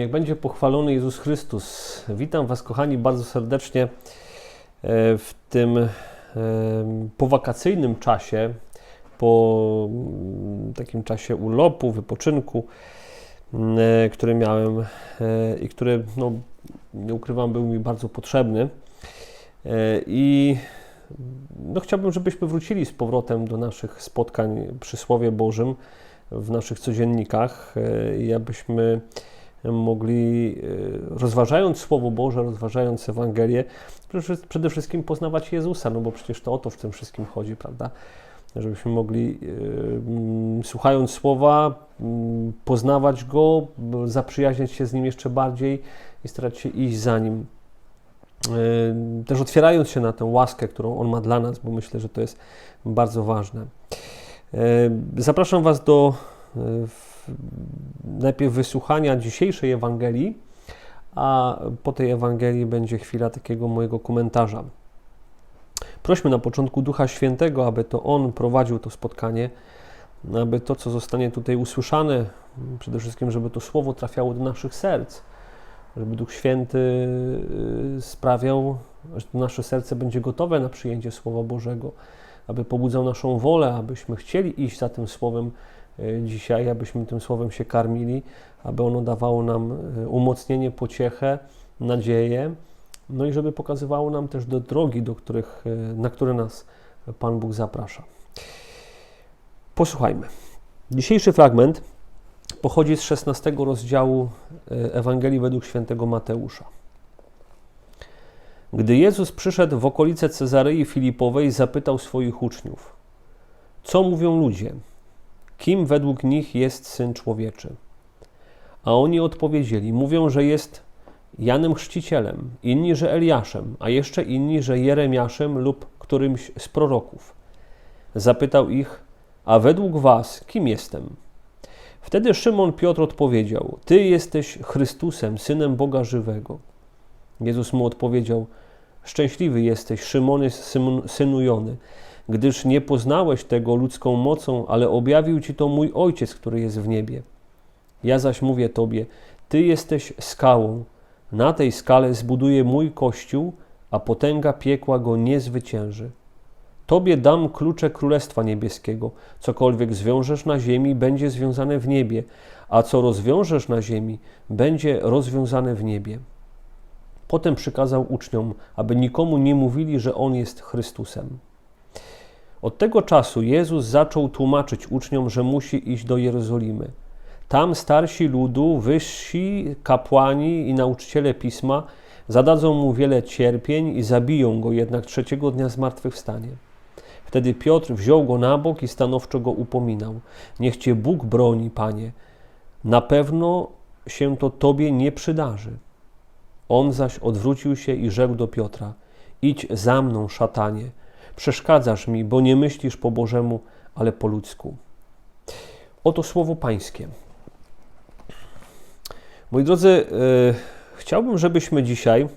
Niech będzie pochwalony Jezus Chrystus. Witam Was, kochani, bardzo serdecznie e, w tym e, powakacyjnym czasie, po mm, takim czasie urlopu, wypoczynku, e, który miałem i który, no, nie ukrywam, był mi bardzo potrzebny. I no, chciałbym, żebyśmy wrócili z powrotem do naszych spotkań przy Słowie Bożym w naszych codziennikach i abyśmy mogli, e, rozważając Słowo Boże, rozważając Ewangelię, przede wszystkim poznawać Jezusa, no bo przecież to o to w tym wszystkim chodzi, prawda? Żebyśmy mogli, e, słuchając Słowa, poznawać Go, zaprzyjaźniać się z Nim jeszcze bardziej i starać się iść za Nim. E, też otwierając się na tę łaskę, którą On ma dla nas, bo myślę, że to jest bardzo ważne. Zapraszam Was do najpierw wysłuchania dzisiejszej Ewangelii, a po tej Ewangelii będzie chwila takiego mojego komentarza. Prośmy na początku Ducha Świętego, aby to On prowadził to spotkanie, aby to, co zostanie tutaj usłyszane, przede wszystkim, żeby to słowo trafiało do naszych serc, żeby Duch Święty y, sprawiał, że nasze serce będzie gotowe na przyjęcie Słowa Bożego, aby pobudzał naszą wolę, abyśmy chcieli iść za tym Słowem dzisiaj, abyśmy tym słowem się karmili, aby ono dawało nam e, umocnienie, pociechę, nadzieję, no i żeby pokazywało nam też do drogi, do których, e, na które nas Pan Bóg zaprasza. Posłuchajmy. Dzisiejszy fragment pochodzi z 16 rozdziału Ewangelii według świętego Mateusza. Gdy Jezus przyszedł w okolice Cezarei Filipowej, zapytał swoich uczniów: Co mówią ludzie? Kim według nich jest Syn Człowieczy. A oni odpowiedzieli, mówią, że jest Janem Chrzcicielem, inni, że Eliaszem, a jeszcze inni, że Jeremiaszem lub którymś z proroków. Zapytał ich, a według was kim jestem? Wtedy Szymon Piotr odpowiedział, Ty jesteś Chrystusem, Synem Boga Żywego. Jezus mu odpowiedział, Szczęśliwy jesteś, Szymonie, synu Jony, gdyż nie poznałeś tego ludzką mocą, ale objawił ci to mój Ojciec, który jest w niebie. Ja zaś mówię Tobie, Ty jesteś skałą, na tej skale zbuduję mój kościół, a potęga piekła go nie zwycięży. Tobie dam klucze Królestwa Niebieskiego. Cokolwiek zwiążesz na ziemi, będzie związane w niebie, a co rozwiążesz na ziemi, będzie rozwiązane w niebie. Potem przykazał uczniom, aby nikomu nie mówili, że On jest Chrystusem. Od tego czasu Jezus zaczął tłumaczyć uczniom, że musi iść do Jerozolimy. Tam starsi ludu, wyżsi kapłani i nauczyciele pisma zadadzą mu wiele cierpień i zabiją go jednak trzeciego dnia zmartwychwstanie. Wtedy Piotr wziął go na bok i stanowczo go upominał. Niech cię Bóg broni, panie. Na pewno się to tobie nie przydarzy. On zaś odwrócił się i rzekł do Piotra: Idź za mną, szatanie Przeszkadzasz mi, bo nie myślisz po Bożemu, ale po ludzku. Oto słowo Pańskie. Moi drodzy, yy, chciałbym, żebyśmy dzisiaj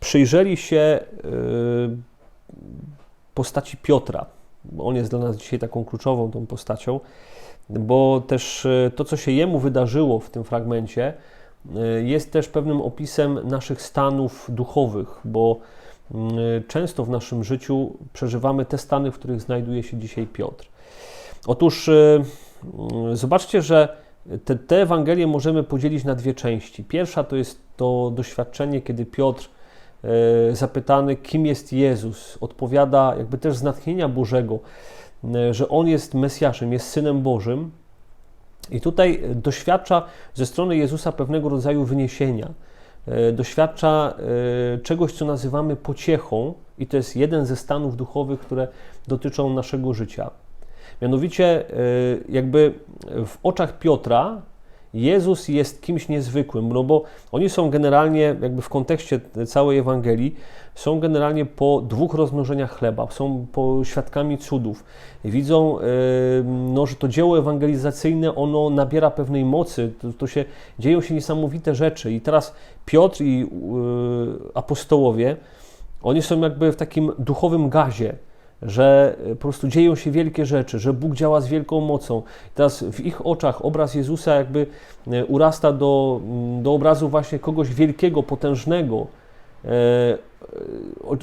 przyjrzeli się yy, postaci Piotra. On jest dla nas dzisiaj taką kluczową tą postacią, bo też yy, to, co się jemu wydarzyło w tym fragmencie, jest też pewnym opisem naszych stanów duchowych, bo często w naszym życiu przeżywamy te stany, w których znajduje się dzisiaj Piotr. Otóż y, mm, zobaczcie, że te, te Ewangelie możemy podzielić na dwie części. Pierwsza to jest to doświadczenie, kiedy Piotr y, zapytany, kim jest Jezus, odpowiada jakby też z natchnienia Bożego, y, że On jest Mesjaszem, jest Synem Bożym. I tutaj doświadcza ze strony Jezusa pewnego rodzaju wyniesienia doświadcza e, czegoś, co nazywamy pociechą, i to jest jeden ze stanów duchowych, które dotyczą naszego życia. Mianowicie, e, jakby w oczach Piotra Jezus jest kimś niezwykłym, no bo oni są generalnie, jakby w kontekście całej Ewangelii, są generalnie po dwóch rozmnożeniach chleba, są po świadkami cudów. Widzą, no, że to dzieło ewangelizacyjne, ono nabiera pewnej mocy, to, to się, dzieją się niesamowite rzeczy. I teraz Piotr i apostołowie, oni są jakby w takim duchowym gazie, że po prostu dzieją się wielkie rzeczy, że Bóg działa z wielką mocą. Teraz w ich oczach obraz Jezusa jakby urasta do, do obrazu właśnie kogoś wielkiego, potężnego.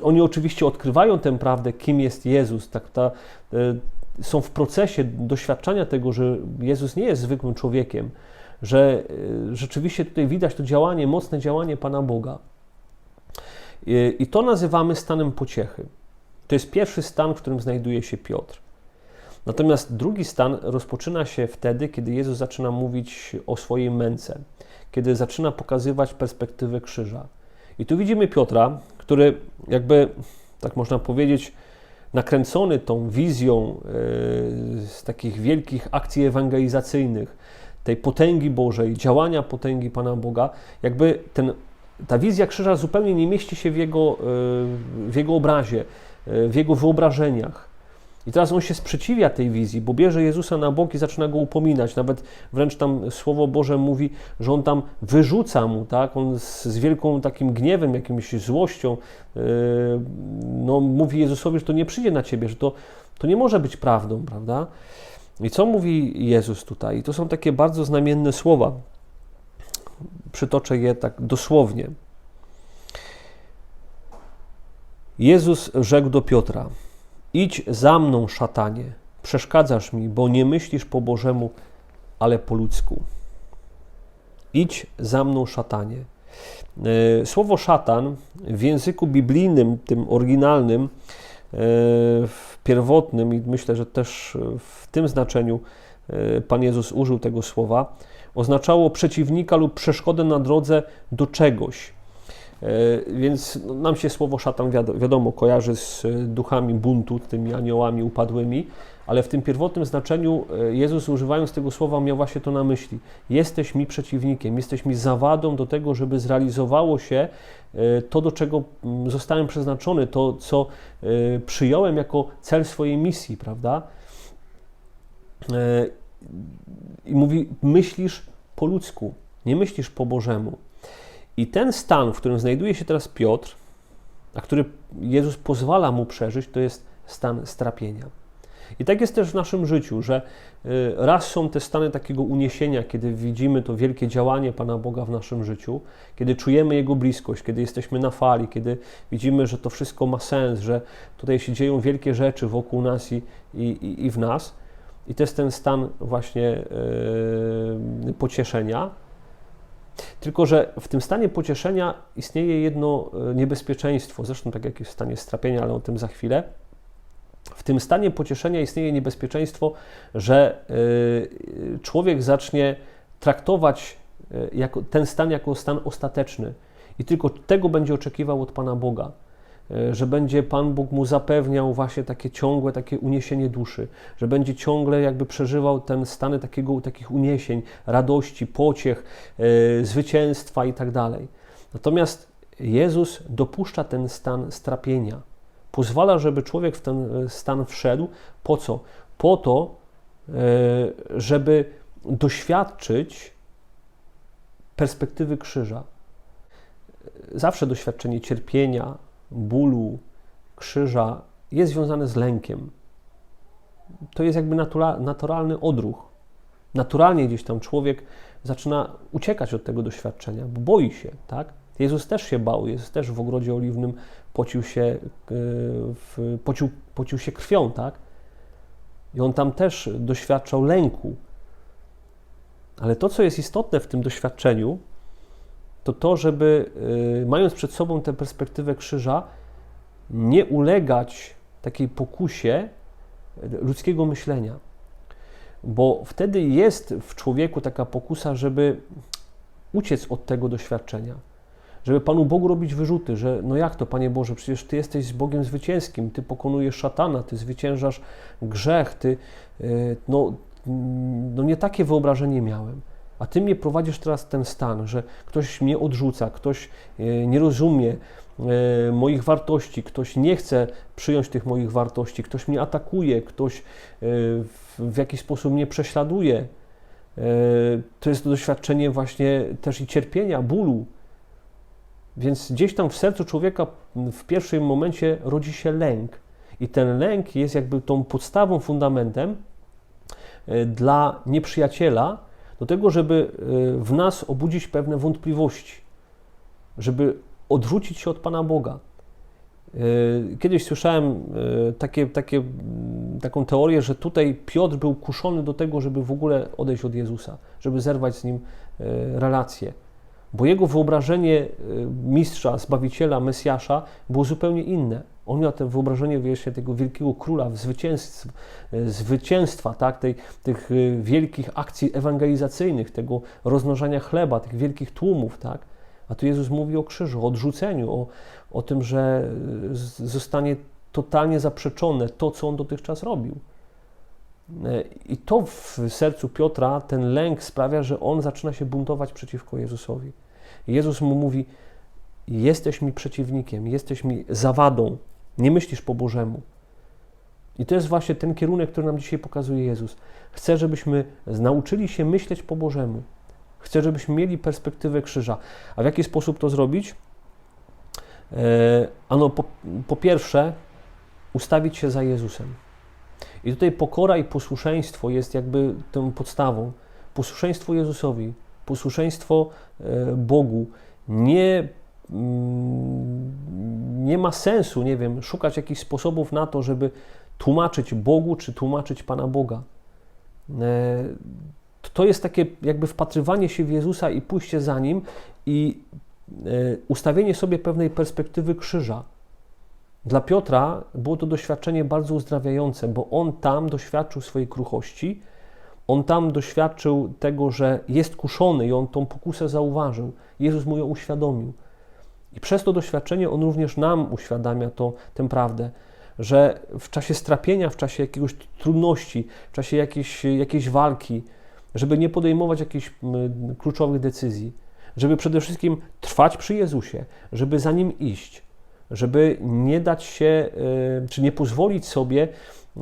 Oni oczywiście odkrywają tę prawdę, kim jest Jezus. Tak, ta, są w procesie doświadczania tego, że Jezus nie jest zwykłym człowiekiem, że rzeczywiście tutaj widać to działanie, mocne działanie Pana Boga. I to nazywamy stanem pociechy. To jest pierwszy stan, w którym znajduje się Piotr. Natomiast drugi stan rozpoczyna się wtedy, kiedy Jezus zaczyna mówić o swojej męce, kiedy zaczyna pokazywać perspektywę krzyża. I tu widzimy Piotra, który jakby, tak można powiedzieć, nakręcony tą wizją yy, z takich wielkich akcji ewangelizacyjnych, tej potęgi Bożej, działania potęgi Pana Boga, jakby ten, ta wizja krzyża zupełnie nie mieści się w jego, yy, w jego obrazie, w jego wyobrażeniach. I teraz on się sprzeciwia tej wizji, bo bierze Jezusa na bok i zaczyna go upominać. Nawet wręcz tam Słowo Boże mówi, że on tam wyrzuca mu, tak? On z, z wielką takim gniewem, jakimś złością, yy, no, mówi Jezusowi, że to nie przyjdzie na ciebie, że to, to nie może być prawdą, prawda? I co mówi Jezus tutaj? I to są takie bardzo znamienne słowa. Przytoczę je tak dosłownie. Jezus rzekł do Piotra: Idź za mną, szatanie, przeszkadzasz mi, bo nie myślisz po Bożemu, ale po ludzku. Idź za mną, szatanie. E, słowo szatan w języku biblijnym, tym oryginalnym, e, w pierwotnym i myślę, że też w tym znaczeniu e, Pan Jezus użył tego słowa, oznaczało przeciwnika lub przeszkodę na drodze do czegoś. E, więc no, nam się słowo szatan wiadomo kojarzy z duchami buntu, tymi aniołami upadłymi, ale w tym pierwotnym znaczeniu e, Jezus używając tego słowa miał właśnie to na myśli. Jesteś mi przeciwnikiem, jesteś mi zawadą do tego, żeby zrealizowało się e, to, do czego mm, zostałem przeznaczony, to, co przyjąłem jako cel swojej misji, prawda? I mówi, myślisz po ludzku, nie myślisz po Bożemu. I ten stan, w którym znajduje się teraz Piotr, a który Jezus pozwala mu przeżyć, to jest stan strapienia. I tak jest też w naszym życiu, że y, raz są te stany takiego uniesienia, kiedy widzimy to wielkie działanie Pana Boga w naszym życiu, kiedy czujemy Jego bliskość, kiedy jesteśmy na fali, kiedy widzimy, że to wszystko ma sens, że tutaj się dzieją wielkie rzeczy wokół nas i, i, i w nas. I to jest ten stan właśnie yy, pocieszenia, tylko, że w tym stanie pocieszenia istnieje jedno e, niebezpieczeństwo, zresztą tak jak jest w stanie strapienia, ale o tym za chwilę. W tym stanie pocieszenia istnieje niebezpieczeństwo, że e, człowiek zacznie traktować e, ten stan jako stan ostateczny i tylko tego będzie oczekiwał od Pana Boga. E, że będzie Pan Bóg mu zapewniał właśnie takie ciągłe takie uniesienie duszy, że będzie ciągle jakby przeżywał ten stany takiego, takich uniesień, radości, pociech, yy, zwycięstwa i tak dalej. Natomiast Jezus dopuszcza ten stan strapienia. Pozwala, żeby człowiek w ten e, stan wszedł. Po co? Po to, żeby doświadczyć perspektywy krzyża. Zawsze doświadczenie cierpienia, bólu, krzyża jest związane z lękiem. To jest jakby natura, naturalny odruch. Naturalnie gdzieś tam człowiek zaczyna uciekać od tego doświadczenia, bo boi się, tak? Jezus też się bał, Jezus też w ogrodzie oliwnym pocił się, w, pocił, pocił się krwią, tak? I on tam też doświadczał lęku. Ale to, co jest istotne w tym doświadczeniu, to to, żeby y, mając przed sobą tę perspektywę krzyża, nie ulegać takiej pokusie ludzkiego myślenia. Bo wtedy jest w człowieku taka pokusa, żeby uciec od tego doświadczenia. Żeby Panu Bogu robić wyrzuty, że no jak to, Panie Boże, przecież Ty jesteś Bogiem zwycięskim, Ty pokonujesz szatana, Ty zwyciężasz grzech, Ty, y, no, no nie takie wyobrażenie miałem. A Ty mnie prowadzisz teraz w ten stan, że ktoś mnie odrzuca, ktoś e, nie rozumie e, moich wartości, ktoś nie chce przyjąć tych moich wartości, ktoś mnie atakuje, ktoś e, w jakiś sposób mnie prześladuje. To jest doświadczenie właśnie też i cierpienia, bólu. Więc gdzieś tam w sercu człowieka w pierwszym momencie rodzi się lęk. I ten lęk jest jakby tą podstawą, fundamentem dla nieprzyjaciela, do tego, żeby e, w nas obudzić pewne wątpliwości, żeby odwrócić się od Pana Boga. E, kiedyś słyszałem takie, takie, taką teorię, że tutaj Piotr był kuszony do tego, żeby w ogóle odejść od Jezusa, żeby zerwać z nim relacje bo jego wyobrażenie y, mistrza, zbawiciela, Mesjasza było zupełnie inne. On miał to wyobrażenie właśnie tego wielkiego króla, y, zwycięstwa tak, tej, tych y, wielkich akcji ewangelizacyjnych, tego rozmnażania chleba, tych wielkich tłumów. Tak. A tu Jezus mówi o krzyżu, o odrzuceniu, o, o tym, że zostanie totalnie zaprzeczone to, co on dotychczas robił. I to w sercu Piotra, ten lęk sprawia, że on zaczyna się buntować przeciwko Jezusowi. Jezus mu mówi: Jesteś mi przeciwnikiem, jesteś mi zawadą, nie myślisz po Bożemu. I to jest właśnie ten kierunek, który nam dzisiaj pokazuje Jezus. Chce, żebyśmy nauczyli się myśleć po Bożemu. Chce, żebyśmy mieli perspektywę krzyża. A w jaki sposób to zrobić? E, ano, po, po pierwsze, ustawić się za Jezusem. I tutaj pokora i posłuszeństwo jest jakby tą podstawą. Posłuszeństwo Jezusowi, posłuszeństwo e, Bogu nie, nie ma sensu, nie wiem, szukać jakichś sposobów na to, żeby tłumaczyć Bogu czy tłumaczyć Pana Boga. E, to jest takie jakby wpatrywanie się w Jezusa i pójście za Nim i e, ustawienie sobie pewnej perspektywy krzyża. Dla Piotra było to doświadczenie bardzo uzdrawiające, bo on tam doświadczył swojej kruchości, on tam doświadczył tego, że jest kuszony i on tą pokusę zauważył. Jezus mu ją uświadomił. I przez to doświadczenie on również nam uświadamia to, tę prawdę, że w czasie strapienia, w czasie jakiegoś trudności, w czasie jakiejś, jakiejś walki, żeby nie podejmować jakichś kluczowych decyzji, żeby przede wszystkim trwać przy Jezusie, żeby za Nim iść, żeby nie dać się, e, czy nie pozwolić sobie e,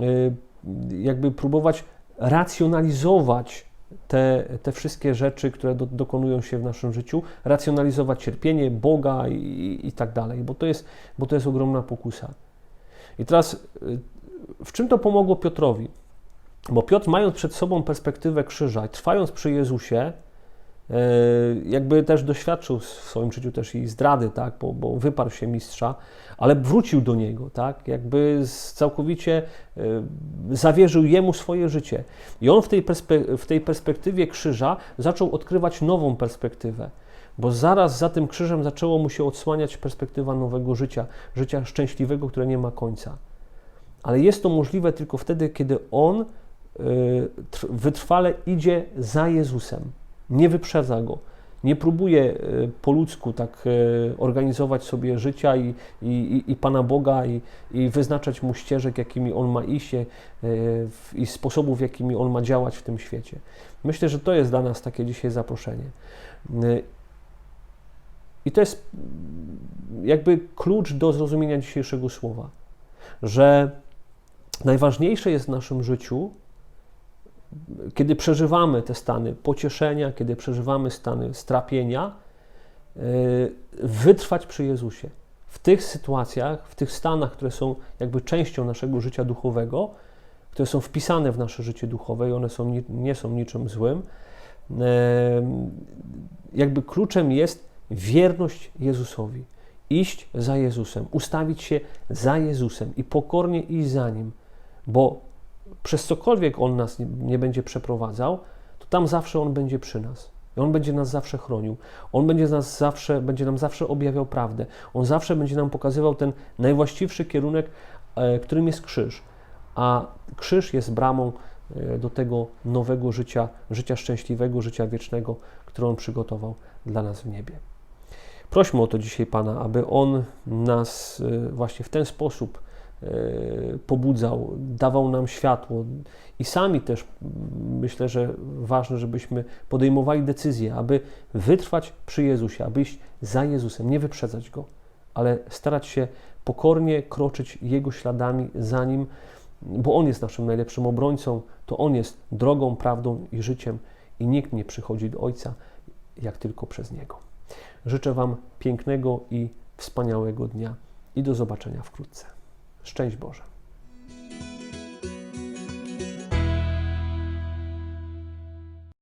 jakby próbować racjonalizować te, te wszystkie rzeczy, które do, dokonują się w naszym życiu, racjonalizować cierpienie Boga i, i tak dalej, bo to, jest, bo to jest ogromna pokusa. I teraz, y, w czym to pomogło Piotrowi? Bo Piotr, mając przed sobą perspektywę krzyża, trwając przy Jezusie, jakby też doświadczył w swoim życiu też i zdrady, tak, bo, bo wyparł się mistrza, ale wrócił do niego, tak, jakby całkowicie e, zawierzył jemu swoje życie. I on w tej, w tej perspektywie krzyża zaczął odkrywać nową perspektywę, bo zaraz za tym krzyżem zaczęło mu się odsłaniać perspektywa nowego życia, życia szczęśliwego, które nie ma końca. Ale jest to możliwe tylko wtedy, kiedy on e, wytrwale idzie za Jezusem nie wyprzedza go. Nie próbuje e, po ludzku tak e, organizować sobie życia i, i, i Pana Boga i, i wyznaczać mu ścieżek, jakimi on ma iść e, i sposobów, jakimi on ma działać w tym świecie. Myślę, że to jest dla nas takie dzisiaj zaproszenie. I to jest jakby klucz do zrozumienia dzisiejszego słowa, że najważniejsze jest w naszym życiu kiedy przeżywamy te stany pocieszenia, kiedy przeżywamy stany strapienia, e, wytrwać przy Jezusie. W tych sytuacjach, w tych stanach, które są jakby częścią naszego życia duchowego, które są wpisane w nasze życie duchowe i one są, nie są niczym złym, e, jakby kluczem jest wierność Jezusowi. Iść za Jezusem, ustawić się za Jezusem i pokornie iść za Nim, bo przez cokolwiek On nas nie, będzie przeprowadzał, to tam zawsze On będzie przy nas. I On będzie nas zawsze chronił. On będzie, nas zawsze, będzie nam zawsze objawiał prawdę. On zawsze będzie nam pokazywał ten najwłaściwszy kierunek, e, którym jest krzyż. A krzyż jest bramą e, do tego nowego życia, życia szczęśliwego, życia wiecznego, które On przygotował dla nas w niebie. Prośmy o to dzisiaj Pana, aby On nas e, właśnie w ten sposób pobudzał, dawał nam światło i sami też myślę, że ważne, żebyśmy podejmowali decyzje, aby wytrwać przy Jezusie, aby iść za Jezusem, nie wyprzedzać Go, ale starać się pokornie kroczyć Jego śladami za Nim, bo On jest naszym najlepszym obrońcą, to On jest drogą, prawdą i życiem i nikt nie przychodzi do Ojca, jak tylko przez Niego. Życzę Wam pięknego i wspaniałego dnia i do zobaczenia wkrótce. Szczęść Boże.